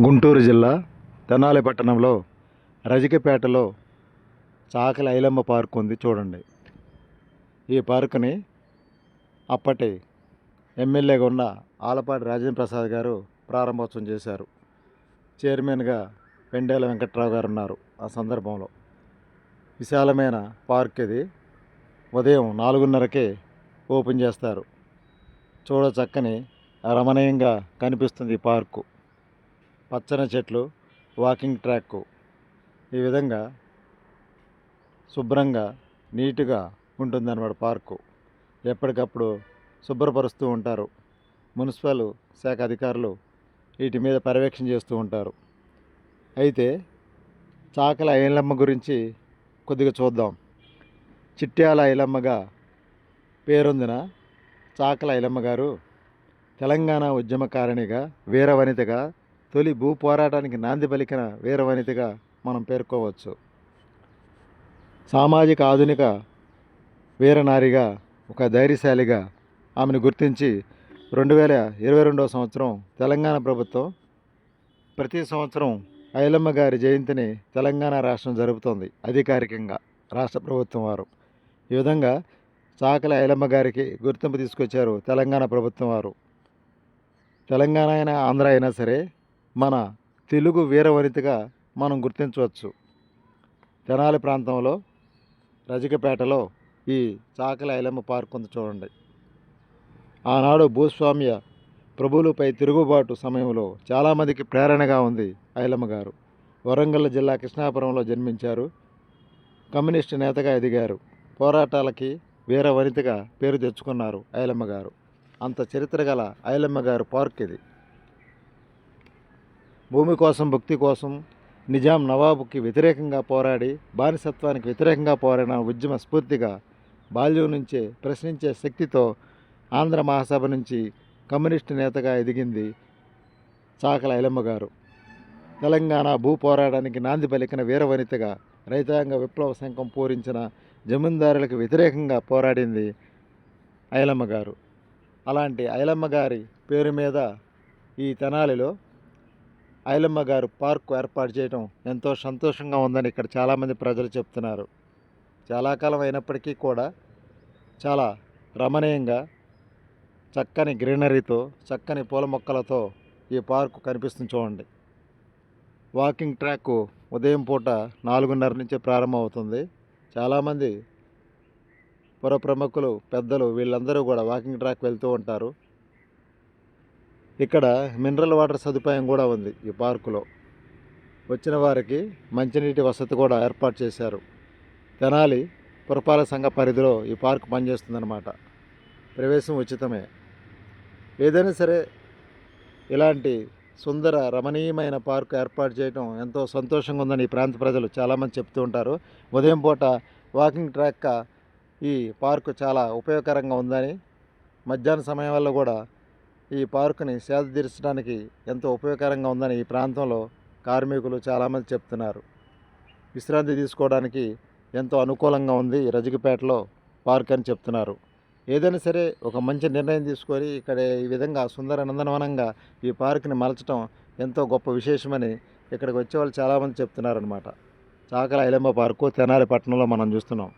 గుంటూరు జిల్లా తెనాలి పట్టణంలో రజికపేటలో చాకలి ఐలమ్మ పార్క్ ఉంది చూడండి. ఈ పార్కుని అప్పటి ఎమ్మెల్యేగా ఉన్న ఆలపాటి రాజేంద్ర ప్రసాద్ గారు ప్రారంభోత్సవం చేశారు. చైర్మన్గా పెండేల వెంకట్రావు గారు ఉన్నారు ఆ సందర్భంలో. విశాలమైన పార్క్ ఇది. ఉదయం నాలుగున్నరకే ఓపెన్ చేస్తారు. చూడ చక్కని రమణీయంగా కనిపిస్తుంది ఈ పార్కు. పచ్చని చెట్లు వాకింగ్ ట్రాక్ ఈ విధంగా శుభ్రంగా నీట్గా ఉంటుందన్నమాట పార్కు. ఎప్పటికప్పుడు శుభ్రపరుస్తూ ఉంటారు. మున్సిపల్ శాఖ అధికారులు వీటి మీద పర్యవేక్షణ చేస్తూ ఉంటారు. అయితే చాకల ఐలమ్మ గురించి కొద్దిగా చూద్దాం. చిట్యాల ఐలమ్మగా పేరొందిన చాకల ఐలమ్మ గారు తెలంగాణ ఉద్యమకారిణిగా వీరవనితగా తొలి భూ పోరాటానికి నాంది పలికిన వీరవనితగా మనం పేర్కోవచ్చు. సామాజిక ఆధునిక వీరనారిగా ఒక ధైర్యశాలిగా ఆమెను గుర్తించి రెండు వేల ఇరవై రెండవ సంవత్సరం తెలంగాణ ప్రభుత్వం ప్రతి సంవత్సరం ఐలమ్మ గారి జయంతిని తెలంగాణ రాష్ట్రం జరుపుతోంది అధికారికంగా రాష్ట్ర ప్రభుత్వం వారు. ఈ విధంగా చాకల ఐలమ్మ గారికి గుర్తింపు తీసుకొచ్చారు తెలంగాణ ప్రభుత్వం వారు. తెలంగాణ అయినా ఆంధ్ర అయినా సరే మన తెలుగు వీరవనితగా మనం గుర్తించవచ్చు. తెనాలి ప్రాంతంలో రజకపేటలో ఈ చాకలి ఐలమ్మ పార్క్ ఉంది చూడండి. ఆనాడు భూస్వామ్య ప్రభువులపై తిరుగుబాటు సమయంలో చాలామందికి ప్రేరణగా ఉంది ఐలమ్మ గారు. వరంగల్ జిల్లా కృష్ణాపురంలో జన్మించారు. కమ్యూనిస్టు నేతగా ఎదిగారు. పోరాటాలకి వీర వనితగా పేరు తెచ్చుకున్నారు ఐలమ్మ గారు. అంత చరిత్ర గల ఐలమ్మ గారు పార్క్ ఇది. భూమి కోసం భక్తి కోసం నిజాం నవాబుకి వ్యతిరేకంగా పోరాడి బానిసత్వానికి వ్యతిరేకంగా పోరాడిన ఉద్యమ స్ఫూర్తిగా బాల్యం నుంచే ప్రశ్నించే శక్తితో ఆంధ్ర మహాసభ నుంచి కమ్యూనిస్టు నేతగా ఎదిగింది చాకల ఐలమ్మ గారు. తెలంగాణ భూ పోరాటానికి నాంది పలికిన వీరవనితగా రైతాంగ విప్లవ శంఖం పూరించిన జమీందారులకు వ్యతిరేకంగా పోరాడింది ఐలమ్మ గారు. అలాంటి ఐలమ్మ గారి పేరు మీద ఈ తెనాలిలో ఐలమ్మ గారు పార్కు ఏర్పాటు చేయడం ఎంతో సంతోషంగా ఉందని ఇక్కడ చాలామంది ప్రజలు చెప్తున్నారు. చాలా కాలం అయినప్పటికీ కూడా చాలా రమణీయంగా చక్కని గ్రీనరీతో చక్కని పూల మొక్కలతో ఈ పార్కు కనిపిస్తుంది చూడండి. వాకింగ్ ట్రాక్ ఉదయం పూట నాలుగున్నర నుంచి ప్రారంభమవుతుంది. చాలామంది పుర ప్రముఖులు పెద్దలు వీళ్ళందరూ కూడా వాకింగ్ ట్రాక్ వెళ్తూ ఉంటారు. ఇక్కడ మినరల్ వాటర్ సదుపాయం కూడా ఉంది ఈ పార్కులో. వచ్చిన వారికి మంచినీటి వసతి కూడా ఏర్పాటు చేశారు. తెనాలి పురపాలక సంఘ పరిధిలో ఈ పార్క్ పనిచేస్తుందన్నమాట. ప్రవేశం ఉచితమే. ఏదైనా సరే ఇలాంటి సుందర రమణీయమైన పార్కు ఏర్పాటు చేయడం ఎంతో సంతోషంగా ఉందని ఈ ప్రాంత ప్రజలు చాలామంది చెప్తూ ఉంటారు. ఉదయం పూట వాకింగ్ ట్రాక్ ఈ పార్కు చాలా ఉపయోగకరంగా ఉందని మధ్యాహ్న సమయం వల్ల కూడా ఈ పార్కుని సేద తీర్చడానికి ఎంతో ఉపయోగకరంగా ఉందని ఈ ప్రాంతంలో కార్మికులు చాలామంది చెప్తున్నారు. విశ్రాంతి తీసుకోవడానికి ఎంతో అనుకూలంగా ఉంది ఈ రజకపేటలో పార్క్ అని చెప్తున్నారు. ఏదైనా సరే ఒక మంచి నిర్ణయం తీసుకొని ఇక్కడ ఈ విధంగా సుందర నందనవనంగా ఈ పార్క్ని మలచడం ఎంతో గొప్ప విశేషమని ఇక్కడికి వచ్చే వాళ్ళు చాలామంది చెప్తున్నారనమాట చాకల ఐలమ్మ పార్కు తెనాలి పట్టణంలో మనం చూస్తున్నాం.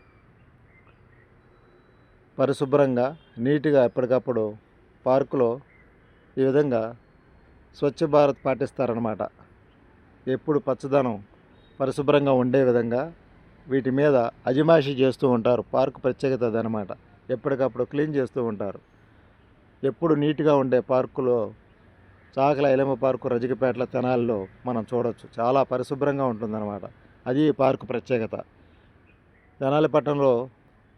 పరిశుభ్రంగా నీట్గా ఎప్పటికప్పుడు పార్కులో ఈ విధంగా స్వచ్ఛ భారత్ పాటిస్తారనమాట ఎప్పుడు పచ్చదనం పరిశుభ్రంగా ఉండే విధంగా వీటి మీద అజమాషి చేస్తూ ఉంటారు. పార్కు ప్రత్యేకత అదనమాట ఎప్పటికప్పుడు క్లీన్ చేస్తూ ఉంటారు. ఎప్పుడు నీట్గా ఉండే పార్కులో చాకల ఐలమ్మ పార్కు రజకపేటల తెనాల్లో మనం చూడవచ్చు చాలా పరిశుభ్రంగా ఉంటుందన్నమాట. అది ఈ పార్కు ప్రత్యేకత. తెనాలి పట్టణంలో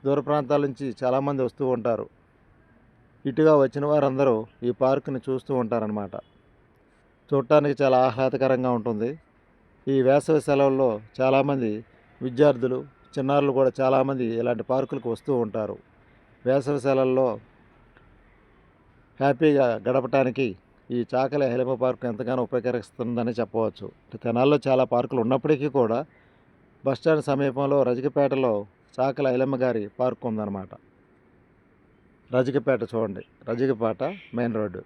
దూర ప్రాంతాల నుంచి చాలామంది వస్తూ ఉంటారు. ఇటుగా వచ్చిన వారందరూ ఈ పార్కుని చూస్తూ ఉంటారనమాట చూడటానికి చాలా ఆహ్లాదకరంగా ఉంటుంది. ఈ వేసవి సెలవుల్లో చాలామంది విద్యార్థులు చిన్నారులు కూడా చాలామంది ఇలాంటి పార్కులకు వస్తూ ఉంటారు. వేసవి సెలవుల్లో హ్యాపీగా గడపటానికి ఈ చాకలి హెలిమ పార్క్ ఎంతగానో ఉపకరిస్తుందని చెప్పవచ్చు. తెనాల్లో చాలా పార్కులు ఉన్నప్పటికీ కూడా బస్టాండ్ సమీపంలో రజకపేటలో చాకల ఐలమ్మ గారి పార్క్ ఉందన్నమాట. రజకపేట చూడండి. Rajakapeta main road.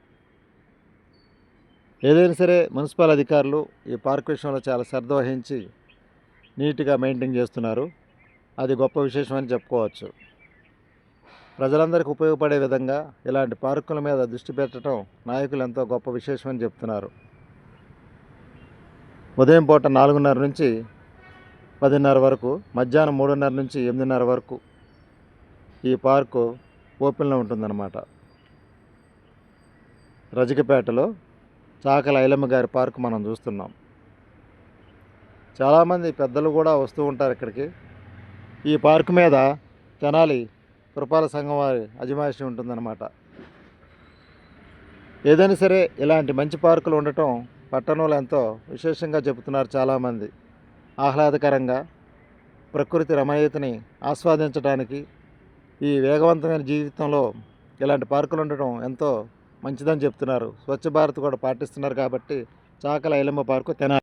ఏదైనా సరే మున్సిపల్ అధికారులు ఈ పార్క్ విషయంలో చాలా శ్రద్ధ వహించి నీట్గా మెయింటైన్ చేస్తున్నారు. అది గొప్ప విశేషం అని చెప్పుకోవచ్చు. ప్రజలందరికీ ఉపయోగపడే విధంగా ఇలాంటి పార్కుల మీద దృష్టి పెట్టడం నాయకులు ఎంతో గొప్ప విశేషం అని చెప్తున్నారు. ఉదయం పూట నాలుగున్నర నుంచి పదిన్నర వరకు మధ్యాహ్నం మూడున్నర నుంచి ఎనిమిదిన్నర వరకు ఈ పార్కు ఓపెన్లో ఉంటుందన్నమాట. రజకపేటలో చాకల ఐలమ్మ గారి పార్క్ మనం చూస్తున్నాం. చాలామంది పెద్దలు కూడా వస్తూ ఉంటారు ఇక్కడికి. ఈ పార్క్ మీద తెనాలి కృపాల సంఘం వారి అజమాయిషి ఉంటుందన్నమాట. ఏదైనా సరే ఇలాంటి మంచి పార్కులు ఉండటం పట్టణంలో ఎంతో విశేషంగా చెబుతున్నారు చాలామంది. ఆహ్లాదకరంగా ప్రకృతి రమణీయతని ఆస్వాదించడానికి ఈ వేగవంతమైన జీవితంలో ఇలాంటి పార్కులు ఉండటం ఎంతో మంచిదని చెప్తున్నారు. స్వచ్ఛ భారత్ కూడా పాటిస్తున్నారు కాబట్టి చాకల ఐలమ్మ పార్కు తెనాలి.